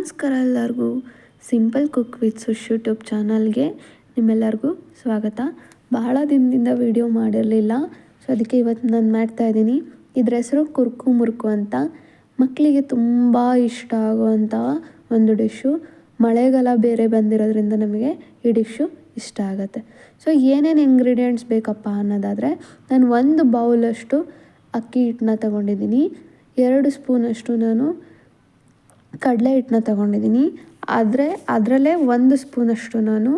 ನಮಸ್ಕಾರ ಎಲ್ಲರಿಗೂ. Simple cook with Sush YouTube ಚಾನಲ್ಗೆ ನಿಮ್ಮೆಲ್ಲರಿಗೂ ಸ್ವಾಗತ. ಬಹಳ ದಿನದಿಂದ ವಿಡಿಯೋ ಮಾಡಿರಲಿಲ್ಲ. ಸೊ ಅದಕ್ಕೆ ಇವತ್ತು ನಾನು ಮಾಡ್ತಾ ಇದ್ದೀನಿ. ಇದ್ರ ಹೆಸರು ಕುರ್ಕು ಮುರ್ಕು ಅಂತ. ಮಕ್ಕಳಿಗೆ ತುಂಬ ಇಷ್ಟ ಆಗುವಂತಹ ಒಂದು ಡಿಶ್ಶು ಮಳೆಗಾಲ ಬೇರೆ ಬಂದಿರೋದ್ರಿಂದ ನಮಗೆ ಈ ಡಿಶ್ಶು ಇಷ್ಟ ಆಗುತ್ತೆ. ಸೊ ಏನೇನು ಇಂಗ್ರೀಡಿಯೆಂಟ್ಸ್ ಬೇಕಪ್ಪ ಅನ್ನೋದಾದರೆ, ನಾನು ಒಂದು ಬೌಲಷ್ಟು ಅಕ್ಕಿ ಹಿಟ್ಟನ್ನ ತಗೊಂಡಿದ್ದೀನಿ. ಎರಡು ಸ್ಪೂನಷ್ಟು ನಾನು ಕಡಲೆ ಹಿಟ್ಟನ್ನ ತಗೊಂಡಿದ್ದೀನಿ. ಆದರೆ ಅದರಲ್ಲೇ ಒಂದು ಸ್ಪೂನಷ್ಟು ನಾನು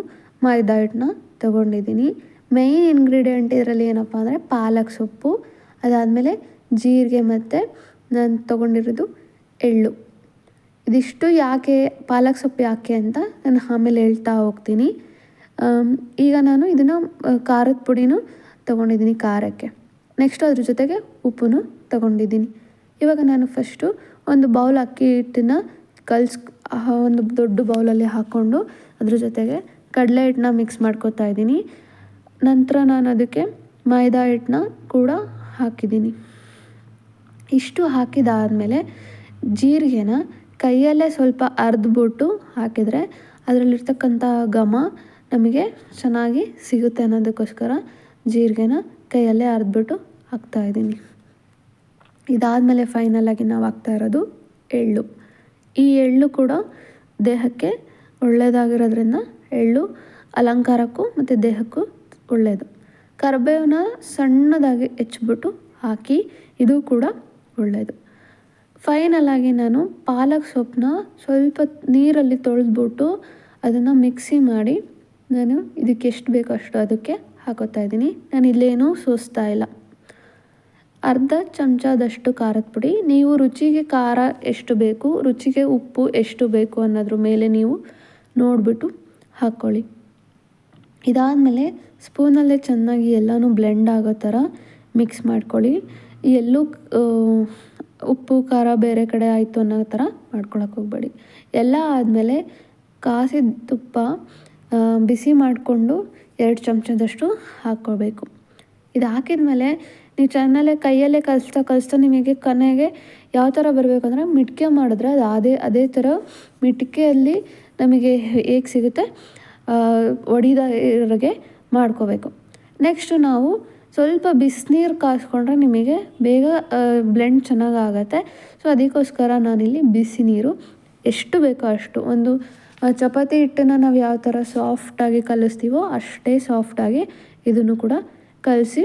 ಮೈದಾ ಹಿಟ್ಟನ್ನ ತಗೊಂಡಿದ್ದೀನಿ. ಮೇಯ್ನ್ ಇಂಗ್ರೀಡಿಯೆಂಟ್ ಇದರಲ್ಲಿ ಏನಪ್ಪ ಅಂದರೆ ಪಾಲಕ್ ಸೊಪ್ಪು, ಅದಾದಮೇಲೆ ಜೀರಿಗೆ ಮತ್ತು ನಾನು ತೊಗೊಂಡಿರೋದು ಎಳ್ಳು. ಇದಿಷ್ಟು ಯಾಕೆ, ಪಾಲಕ್ ಸೊಪ್ಪು ಯಾಕೆ ಅಂತ ನಾನು ಆಮೇಲೆ ಹೇಳ್ತಾ ಹೋಗ್ತೀನಿ. ಈಗ ನಾನು ಇದನ್ನು ಖಾರದ ಪುಡಿನೂ ತೊಗೊಂಡಿದ್ದೀನಿ ಖಾರಕ್ಕೆ. ನೆಕ್ಸ್ಟು ಅದ್ರ ಜೊತೆಗೆ ಉಪ್ಪು ತೊಗೊಂಡಿದ್ದೀನಿ. ಇವಾಗ ನಾನು ಫಸ್ಟು ಒಂದು ಬೌಲ್ ಅಕ್ಕಿ ಹಿಟ್ಟನ್ನ ಕಲ್ಸ್ ಒಂದು ದೊಡ್ಡ ಬೌಲಲ್ಲಿ ಹಾಕ್ಕೊಂಡು ಅದ್ರ ಜೊತೆಗೆ ಕಡಲೆ ಹಿಟ್ಟನ್ನ ಮಿಕ್ಸ್ ಮಾಡ್ಕೊತಾ ಇದ್ದೀನಿ. ನಂತರ ನಾನು ಅದಕ್ಕೆ ಮೈದಾ ಹಿಟ್ಟನ್ನ ಕೂಡ ಹಾಕಿದ್ದೀನಿ. ಇಷ್ಟು ಹಾಕಿದಾದಮೇಲೆ ಜೀರಿಗೆನ ಕೈಯಲ್ಲೇ ಸ್ವಲ್ಪ ಅರ್ದ್ಬಿಟ್ಟು ಹಾಕಿದರೆ ಅದರಲ್ಲಿರ್ತಕ್ಕಂಥ ಘಮ ನಮಗೆ ಚೆನ್ನಾಗಿ ಸಿಗುತ್ತೆ ಅನ್ನೋದಕ್ಕೋಸ್ಕರ ಜೀರಿಗೆನ ಕೈಯಲ್ಲೇ ಅರ್ದ್ಬಿಟ್ಟು ಹಾಕ್ತಾಯಿದ್ದೀನಿ ಇದಾದಮೇಲೆ ಫೈನಲಾಗಿ ನಾವು ಹಾಕ್ತಾ ಇರೋದು ಎಳ್ಳು. ಈ ಎಳ್ಳು ಕೂಡ ದೇಹಕ್ಕೆ ಒಳ್ಳೆಯದಾಗಿರೋದ್ರಿಂದ ಎಳ್ಳು ಅಲಂಕಾರಕ್ಕೂ ಮತ್ತು ದೇಹಕ್ಕೂ ಒಳ್ಳೆಯದು ಕರಿಬೇವನ್ನ ಸಣ್ಣದಾಗಿ ಹೆಚ್ಚಿಬಿಟ್ಟು ಹಾಕಿ ಇದು ಕೂಡ ಒಳ್ಳೆಯದು ಫೈನಲಾಗಿ ನಾನು ಪಾಲಕ್ ಸೊಪ್ಪನ್ನ ಸ್ವಲ್ಪ ನೀರಲ್ಲಿ ತೊಳೆದ್ಬಿಟ್ಟು ಅದನ್ನು ಮಿಕ್ಸಿ ಮಾಡಿ ನಾನು ಇದಕ್ಕೆ ಎಷ್ಟು ಬೇಕೋ ಅಷ್ಟು ಅದಕ್ಕೆ ಹಾಕೋತಾ ಇದ್ದೀನಿ. ನಾನು ಇಲ್ಲೇನೂ ಸೋಸ್ತಾ ಇಲ್ಲ. ಅರ್ಧ ಚಮಚದಷ್ಟು ಖಾರದ ಪುಡಿ. ನೀವು ರುಚಿಗೆ ಖಾರ ಎಷ್ಟು ಬೇಕು, ರುಚಿಗೆ ಉಪ್ಪು ಎಷ್ಟು ಬೇಕು ಅನ್ನೋದ್ರ ಮೇಲೆ ನೀವು ನೋಡಿಬಿಟ್ಟು ಹಾಕ್ಕೊಳ್ಳಿ ಇದಾದಮೇಲೆ ಸ್ಪೂನಲ್ಲೇ ಚೆನ್ನಾಗಿ ಎಲ್ಲನೂ ಬ್ಲೆಂಡ್ ಆಗೋ ಥರ ಮಿಕ್ಸ್ ಮಾಡ್ಕೊಳ್ಳಿ. ಎಲ್ಲೂ ಉಪ್ಪು, ಖಾರ ಬೇರೆ ಕಡೆ ಆಯಿತು ಅನ್ನೋ ಥರ ಮಾಡ್ಕೊಳಕ್ಕೆ ಹೋಗಬೇಡಿ. ಎಲ್ಲ ಆದಮೇಲೆ ಕಾಸಿದ ತುಪ್ಪ ಬಿಸಿ ಮಾಡಿಕೊಂಡು ಎರಡು ಚಮಚದಷ್ಟು ಹಾಕ್ಕೊಳ್ಬೇಕು. ಇದು ಹಾಕಿದ್ಮೇಲೆ ನೀವು ಚೆನ್ನಲ್ಲೇ ಕೈಯಲ್ಲೇ ಕಲಿಸ್ತಾ ಕಲಿಸ್ತಾ ನಿಮಗೆ ಕೊನೆಗೆ ಯಾವ ಥರ ಬರಬೇಕು ಅಂದರೆ ಮಿಟ್ಕೆ ಮಾಡಿದ್ರೆ ಅದು ಅದೇ ಅದೇ ಥರ ಮಿಟ್ಕೆಯಲ್ಲಿ ನಮಗೆ ಹೇಗೆ ಸಿಗುತ್ತೆ ಒಡಿದ ಇರೋಗೆ ಮಾಡ್ಕೋಬೇಕು. ನೆಕ್ಸ್ಟು ನಾವು ಸ್ವಲ್ಪ ಬಿಸಿನೀರು ಕಾಯಿಸ್ಕೊಂಡ್ರೆ ನಿಮಗೆ ಬೇಗ ಬ್ಲೆಂಡ್ ಚೆನ್ನಾಗಿ ಆಗುತ್ತೆ ಸೊ ಅದಕ್ಕೋಸ್ಕರ ನಾನಿಲ್ಲಿ ಬಿಸಿ ನೀರು ಎಷ್ಟು ಬೇಕೋ ಅಷ್ಟು ಒಂದು ಚಪಾತಿ ಹಿಟ್ಟನ್ನು ನಾವು ಯಾವ ಥರ ಸಾಫ್ಟಾಗಿ ಕಲಿಸ್ತೀವೋ ಅಷ್ಟೇ ಸಾಫ್ಟಾಗಿ ಇದನ್ನು ಕೂಡ ಕಲಸಿ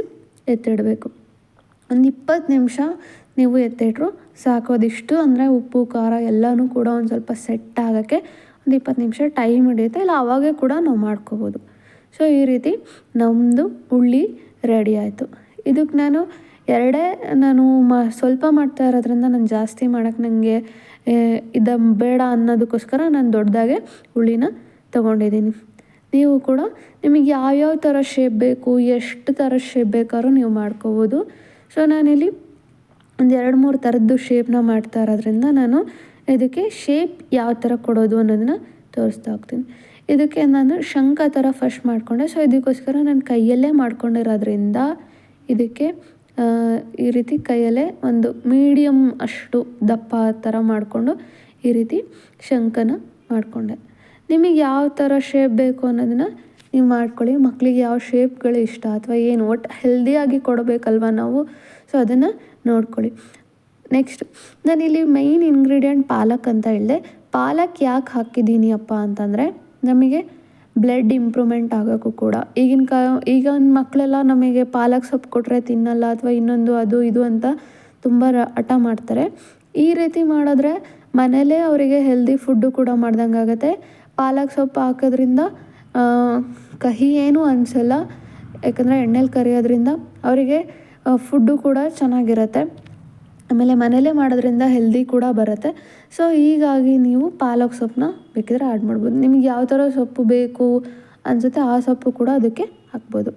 ಎತ್ತಿಡಬೇಕು. ಒಂದು ಇಪ್ಪತ್ತು ನಿಮಿಷ ನೀವು ಎತ್ತಿಟ್ರು ಸಾಕು. ಅದಿಷ್ಟು ಅಂದರೆ ಉಪ್ಪು, ಖಾರ ಎಲ್ಲನೂ ಕೂಡ ಒಂದು ಸ್ವಲ್ಪ ಸೆಟ್ ಆಗೋಕ್ಕೆ ಒಂದು ಇಪ್ಪತ್ತು ನಿಮಿಷ ಟೈಮ್ ಹಿಡಿಯುತ್ತೆ. ಇಲ್ಲ, ಅವಾಗೇ ಕೂಡ ನಾವು ಮಾಡ್ಕೋಬೋದು. ಸೊ ಈ ರೀತಿ ನಮ್ಮದು ಹುಳ್ಳಿ ರೆಡಿ ಆಯಿತು. ಇದಕ್ಕೆ ನಾನು ಎರಡೇ, ನಾನು ಮ, ಸ್ವಲ್ಪ ಮಾಡ್ತಾ ಇರೋದ್ರಿಂದ ನಾನು ಜಾಸ್ತಿ ಮಾಡೋಕ್ಕೆ ನನಗೆ ಇದ ಬೇಡ ಅನ್ನೋದಕ್ಕೋಸ್ಕರ ನಾನು ದೊಡ್ಡದಾಗೆ ಹುಳಿನ ತೊಗೊಂಡಿದ್ದೀನಿ. ನೀವು ಕೂಡ ನಿಮಗೆ ಯಾವ್ಯಾವ ಥರ ಶೇಪ್ ಬೇಕು, ಎಷ್ಟು ಥರ ಶೇಪ್ ಬೇಕಾದ್ರೂ ನೀವು ಮಾಡ್ಕೋಬೋದು. ಸೊ ನಾನಿಲ್ಲಿ ಒಂದು ಎರಡು ಮೂರು ಥರದ್ದು ಶೇಪ್ನ ಮಾಡ್ತಾ ಇರೋದ್ರಿಂದ ನಾನು ಇದಕ್ಕೆ ಶೇಪ್ ಯಾವ ಥರ ಕೊಡೋದು ಅನ್ನೋದನ್ನ ತೋರಿಸ್ತಾ ಹೋಗ್ತೀನಿ. ಇದಕ್ಕೆ ನಾನು ಶಂಖ ಥರ ಫಸ್ಟ್ ಮಾಡಿಕೊಂಡೆ. ಸೊ ಇದಕ್ಕೋಸ್ಕರ ನಾನು ಕೈಯಲ್ಲೇ ಮಾಡ್ಕೊಂಡಿರೋದ್ರಿಂದ ಇದಕ್ಕೆ ಈ ರೀತಿ ಕೈಯಲ್ಲೇ ಒಂದು ಮೀಡಿಯಮ್ ಅಷ್ಟು ದಪ್ಪ ಥರ ಮಾಡಿಕೊಂಡು ಈ ರೀತಿ ಶಂಖನ ಮಾಡಿಕೊಂಡೆ. ನಿಮಗೆ ಯಾವ ಥರ ಶೇಪ್ ಬೇಕು ಅನ್ನೋದನ್ನು ನೀವು ಮಾಡ್ಕೊಳ್ಳಿ. ಮಕ್ಕಳಿಗೆ ಯಾವ ಶೇಪ್ಗಳು ಇಷ್ಟ ಅಥವಾ ಏನು ಒಟ್ಟು ಹೆಲ್ದಿಯಾಗಿ ಕೊಡಬೇಕಲ್ವ ನಾವು? ಸೊ ಅದನ್ನು ನೋಡ್ಕೊಳ್ಳಿ. ನೆಕ್ಸ್ಟ್ ನಾನಿಲ್ಲಿ ಮೈನ್ ಇಂಗ್ರೀಡಿಯೆಂಟ್ ಪಾಲಕ್ ಅಂತ ಹೇಳಿದೆ. ಪಾಲಕ್ ಯಾಕೆ ಹಾಕಿದ್ದೀನಿ ಅಪ್ಪ ಅಂತಂದರೆ, ನಮಗೆ ಬ್ಲಡ್ ಇಂಪ್ರೂವ್ಮೆಂಟ್ ಆಗೋಕ್ಕೂ ಕೂಡ. ಈಗಿನ ಕಾ, ಈಗಿನ ಮಕ್ಕಳೆಲ್ಲ ನಮಗೆ ಪಾಲಕ್ ಸೊಪ್ಪು ಕೊಟ್ಟರೆ ತಿನ್ನಲ್ಲ ಅಥವಾ ಇನ್ನೊಂದು ಅದು ಇದು ಅಂತ ತುಂಬ ರ, ಹಠ ಮಾಡ್ತಾರೆ. ಈ ರೀತಿ ಮಾಡಿದ್ರೆ ಮನೇಲೇ ಅವರಿಗೆ ಹೆಲ್ದಿ ಫುಡ್ಡು ಕೂಡ ಮಾಡ್ದಂಗೆ ಆಗುತ್ತೆ ಪಾಲಕ್ ಸೊಪ್ಪು ಹಾಕೋದ್ರಿಂದ ಕಹಿ ಏನೂ ಅನಿಸಲ್ಲ. ಯಾಕಂದರೆ ಎಣ್ಣೆಲಿ ಕರಿಯೋದ್ರಿಂದ ಅವರಿಗೆ ಫುಡ್ಡು ಕೂಡ ಚೆನ್ನಾಗಿರತ್ತೆ. ಆಮೇಲೆ ಮನೇಲೇ ಮಾಡೋದ್ರಿಂದ ಹೆಲ್ದಿ ಕೂಡ ಬರುತ್ತೆ. ಸೊ ಹೀಗಾಗಿ ನೀವು ಪಾಲಕ್ ಸೊಪ್ಪನ್ನ ಬೇಕಿದ್ರೆ ಆ್ಯಡ್ ಮಾಡ್ಬೋದು. ನಿಮ್ಗೆ ಯಾವ ಥರ ಸೊಪ್ಪು ಬೇಕು ಅನಿಸುತ್ತೆ ಆ ಸೊಪ್ಪು ಕೂಡ ಅದಕ್ಕೆ ಹಾಕ್ಬೋದು.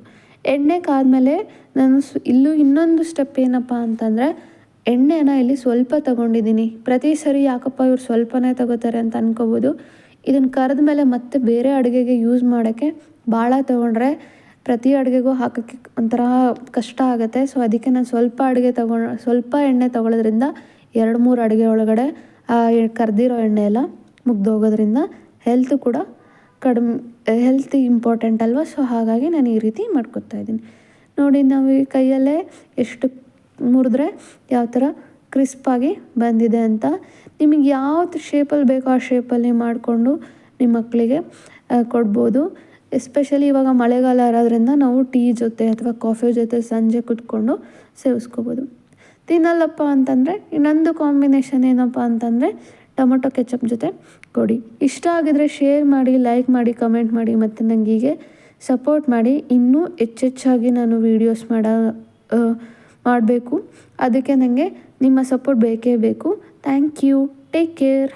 ಎಣ್ಣೆ ಕಾದ್ಮೇಲೆ ನಾನು ಇಲ್ಲೂ ಇನ್ನೊಂದು ಸ್ಟೆಪ್ ಏನಪ್ಪ ಅಂತಂದರೆ, ಎಣ್ಣೆನ ಇಲ್ಲಿ ಸ್ವಲ್ಪ ತಗೊಂಡಿದ್ದೀನಿ. ಪ್ರತಿ ಸರಿ ಯಾಕಪ್ಪ ಇವ್ರು ಸ್ವಲ್ಪನೇ ತಗೋತಾರೆ ಅಂತ ಅನ್ಕೋಬೋದು. ಇದನ್ನು ಕರೆದ ಮೇಲೆ ಮತ್ತೆ ಬೇರೆ ಅಡುಗೆಗೆ ಯೂಸ್ ಮಾಡೋಕ್ಕೆ ಭಾಳ ತೊಗೊಂಡ್ರೆ ಪ್ರತಿ ಅಡುಗೆಗೂ ಹಾಕೋಕ್ಕೆ ಒಂಥರ ಕಷ್ಟ ಆಗುತ್ತೆ. ಸೊ ಅದಕ್ಕೆ ನಾನು ಸ್ವಲ್ಪ ಅಡುಗೆ ತಗೊ, ಸ್ವಲ್ಪ ಎಣ್ಣೆ ತಗೊಳ್ಳೋದ್ರಿಂದ ಎರಡು ಮೂರು ಅಡುಗೆ ಒಳಗಡೆ ಕರೆದಿರೋ ಎಣ್ಣೆ ಎಲ್ಲ ಮುಗ್ದೋಗೋದ್ರಿಂದ ಹೆಲ್ತ್ ಕೂಡ ಕಡಿಮೆ ಹೆಲ್ತ್ ಇಂಪಾರ್ಟೆಂಟ್ ಅಲ್ವಾ? ಸೊ ಹಾಗಾಗಿ ನಾನು ಈ ರೀತಿ ಮಾಡ್ಕೊತಾ ಇದ್ದೀನಿ. ನೋಡಿ, ನಾವು ಈ ಕೈಯಲ್ಲೇ ಎಷ್ಟು ಮುರಿದ್ರೆ ಯಾವ ಥರ ಕ್ರಿಸ್ಪಾಗಿ ಬಂದಿದೆ ಅಂತ ನಿಮಗೆ ಯಾವ್ದು ಶೇಪಲ್ಲಿ ಬೇಕೋ ಆ ಶೇಪಲ್ಲಿ ಮಾಡಿಕೊಂಡು ನಿಮ್ಮ ಮಕ್ಕಳಿಗೆ ಕೊಡ್ಬೋದು. ಎಸ್ಪೆಷಲಿ ಇವಾಗ ಮಳೆಗಾಲ ಇರೋದ್ರಿಂದ ನಾವು ಟೀ ಜೊತೆ ಅಥವಾ ಕಾಫಿ ಜೊತೆ ಸಂಜೆ ಕುತ್ಕೊಂಡು ಸೇವಿಸ್ಕೋಬೋದು. ತಿನ್ನಲ್ಲಪ್ಪ ಅಂತಂದರೆ, ಇನ್ನೊಂದು ಕಾಂಬಿನೇಷನ್ ಏನಪ್ಪ ಅಂತಂದರೆ ಟೊಮೊಟೊ ಕೆಚಪ್ ಜೊತೆ ಕೊಡಿ. ಇಷ್ಟ ಆಗಿದ್ರೆ ಶೇರ್ ಮಾಡಿ ಲೈಕ್ ಮಾಡಿ ಕಮೆಂಟ್ ಮಾಡಿ ಮತ್ತು ನನಗೆ ಹೀಗೆ ಸಪೋರ್ಟ್ ಮಾಡಿ. ಇನ್ನೂ ಹೆಚ್ಚೆಚ್ಚಾಗಿ ನಾನು ವೀಡಿಯೋಸ್ ಮಾಡ ಮಾಡಬೇಕು. ಅದಕ್ಕೆ ನನಗೆ ನಿಮ್ಮ ಸಪೋರ್ಟ್ ಬೇಕೇ ಬೇಕು. Thank you take care